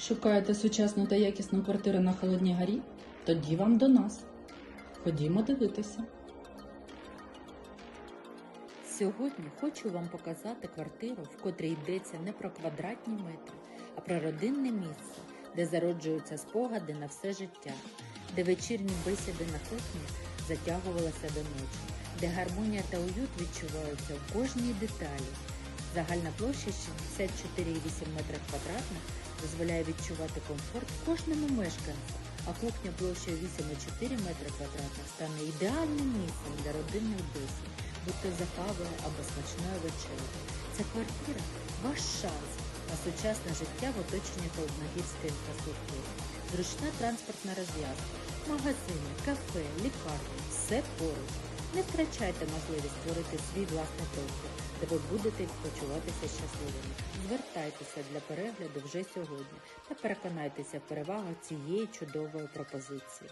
Шукаєте сучасну та якісну квартиру на Холодній горі? Тоді вам до нас. Ходімо дивитися. Сьогодні хочу вам показати квартиру, в котрій йдеться не про квадратні метри, а про родинне місце, де зароджуються спогади на все життя, де вечірні бесіди на кухні затягувалися до ночі, де гармонія та уют відчуваються в кожній деталі. Загальна площа 64,8 метрів квадратних дозволяє відчувати комфорт кожному мешканцю, а кухня площею 8,4 метри квадратних стане ідеальним місцем для родинних бесід будь-то за кавою або смачною вечерею. Ця квартира ваш шанс на сучасне життя в оточенні Холодногірської інфраструктури. Зручна транспортна розв'язка, магазини, кафе, лікарні – все поруч. Не втрачайте можливість створити свій власний простір, де ви будете почуватися щасливими. Звертайтеся для перегляду вже сьогодні та переконайтеся в перевагах цієї чудової пропозиції.